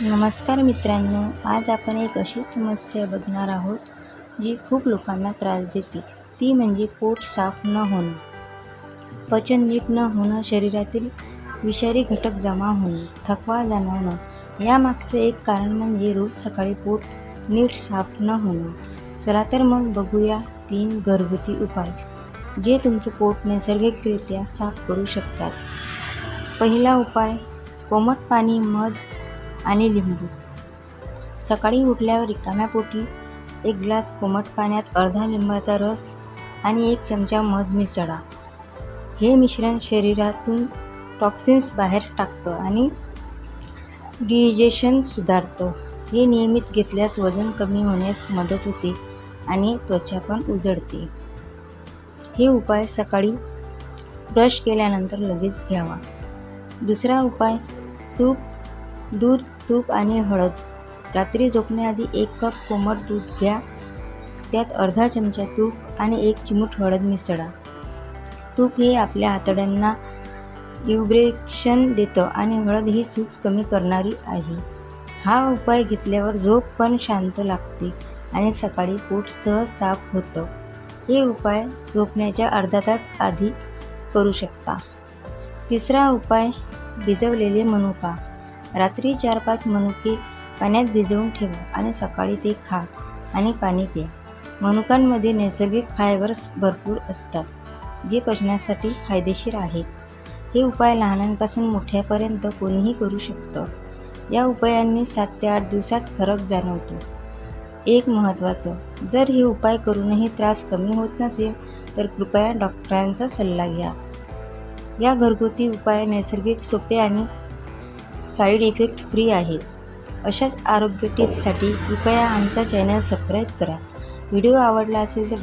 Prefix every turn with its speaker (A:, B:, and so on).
A: नमस्कार मित्रांनो आज आपण एक अशी समस्या बघणार आहोत जी खूप लोकांना त्रास देते. ती म्हणजे पोट साफ न होणं. पचन नीट न होणं शरीरातील विषारी घटक जमा होणे थकवा जाणवणं यामागचं एक कारण म्हणजे रोज सकाळी पोट नीट साफ न होणं. चला तर मग बघूया तीन घरगुती उपाय जे तुमचं पोट नैसर्गिकरित्या साफ करू शकतात. पहिला उपाय कोमट पाणी मध आणि लिंबू. सकाळी उठल्यावर रिकाम्या पोटी एक ग्लास कोमट पाण्यात अर्धा लिंबाचा रस आणि एक चमचा मध मिसळा. हे मिश्रण शरीरातून टॉक्सिन्स बाहेर टाकतं आणि डिजेशन सुधारतं. हे नियमित घेतल्यास वजन कमी होण्यास मदत होते आणि त्वचा पण उजळते. हे उपाय सकाळी ब्रश केल्यानंतर लगेच घ्यावा. दुसरा उपाय तूप दूध तूप आणि हळद. रात्री झोपण्याआधी एक कप कोमट दूध घ्या. त्यात अर्धा चमचा तूप आणि एक चिमूट हळद मिसळा. तूप हे आपल्या आतड्यांना युब्रेक्शन देतं आणि हळद ही सूज कमी करणारी आहे. हा उपाय घेतल्यावर झोप पण शांत लागते आणि सकाळी पोट सहज साफ होतं. हे उपाय झोपण्याच्या अर्धा तास आधी करू शकता. तिसरा उपाय भिजवलेले मनुका. रात्री चार पाच मनुके पाण्यात भिजवून ठेवा आणि सकाळी ते खा आणि पाणी प्या. मनुकांमध्ये नैसर्गिक फायबर्स भरपूर असतात जे पचनासाठी फायदेशीर आहेत. हे उपाय लहानांपासून मोठ्यापर्यंत कोणीही करू शकतं. या उपायांनी सात ते आठ दिवसात फरक जाणवतो. एक महत्त्वाचं जर हे उपाय करूनही त्रास कमी होत नसेल तर कृपया डॉक्टरांचा सल्ला घ्या. या घरगुती उपाय नैसर्गिक सोपे आणि साईड इफेक्ट फ्री आहेत. अशाच आरोग्य टिप्ससाठी कृपया आमचा चॅनल सबस्क्राईब करा. व्हिडिओ आवडला असेल तर